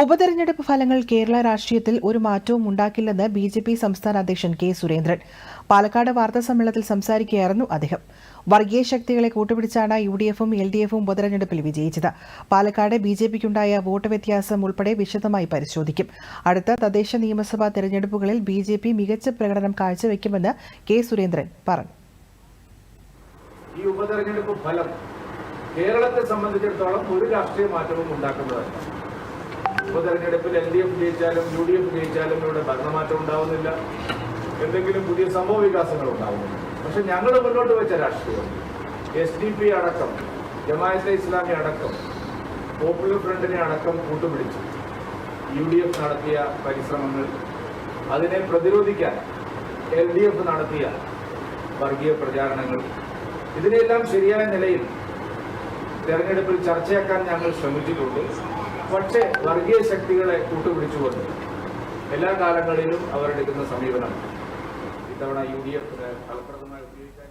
ഉപതെരഞ്ഞെടുപ്പ് ഫലങ്ങൾ കേരള രാഷ്ട്രീയത്തിൽ ഒരു മാറ്റവും ഉണ്ടാക്കില്ലെന്ന് ബി ജെ പി സംസ്ഥാന അധ്യക്ഷൻ കെ സുരേന്ദ്രൻ. പാലക്കാട് വാർത്താ സമ്മേളനത്തിൽ സംസാരിക്കുകയായിരുന്നു അദ്ദേഹം. വർഗീയ ശക്തികളെ കൂട്ടുപിടിച്ചാണ് യു ഡി എഫും എൽ ഡി എഫും ഉപതെരഞ്ഞെടുപ്പിൽ വിജയിച്ചത്. പാലക്കാട് ബി ജെ പിക്കുണ്ടായ വോട്ട് വ്യത്യാസം ഉൾപ്പെടെ വിശദമായി പരിശോധിക്കും. അടുത്ത തദ്ദേശ നിയമസഭാ തെരഞ്ഞെടുപ്പുകളിൽ ബി ജെ പി മികച്ച പ്രകടനം കാഴ്ചവെക്കുമെന്ന് കെ സുരേന്ദ്രൻ പറഞ്ഞു. ഈ ഫലം കേരളത്തെ സംബന്ധിച്ചിടത്തോളം ഒരു രാഷ്ട്രീയ മാറ്റവും ഉണ്ടാക്കുന്നതല്ല. ഉപതെരഞ്ഞെടുപ്പിൽ എൽ ഡി എഫ് ജയിച്ചാലും യു ഡി എഫ് ജയിച്ചാലും ഇവിടെ ഭരണമാറ്റം ഉണ്ടാവുന്നില്ല. എന്തെങ്കിലും പുതിയ സംഭവ വികാസങ്ങൾ ഉണ്ടാവുന്നില്ല. പക്ഷെ ഞങ്ങൾ മുന്നോട്ട് വെച്ച രാഷ്ട്രീയം എസ് ഡി പി അടക്കം ജമാഅത്തെ ഇസ്ലാമി അടക്കം പോപ്പുലർ ഫ്രണ്ടിനെ അടക്കം കൂട്ടുപിടിച്ചു. യു ഡി എഫ് നടത്തിയ പരിശ്രമങ്ങൾ അതിനെ പ്രതിരോധിക്കാൻ എൽ ഡി എഫ് നടത്തിയ വർഗീയ പ്രചാരണങ്ങൾ ഇതിനെല്ലാം ശരിയായ നിലയിൽ തെരഞ്ഞെടുപ്പിൽ ചർച്ചയാക്കാൻ ഞങ്ങൾ ശ്രമിച്ചിട്ടുണ്ട്. പക്ഷേ വർഗീയ ശക്തികളെ കൂട്ടുപിടിച്ചുകൊണ്ട് എല്ലാ കാലങ്ങളിലും അവരെടുക്കുന്ന സമീപനം. ഇത്തവണ യു ഡി എഫിന് ഫലപ്രദമായി ഉപയോഗിക്കാൻ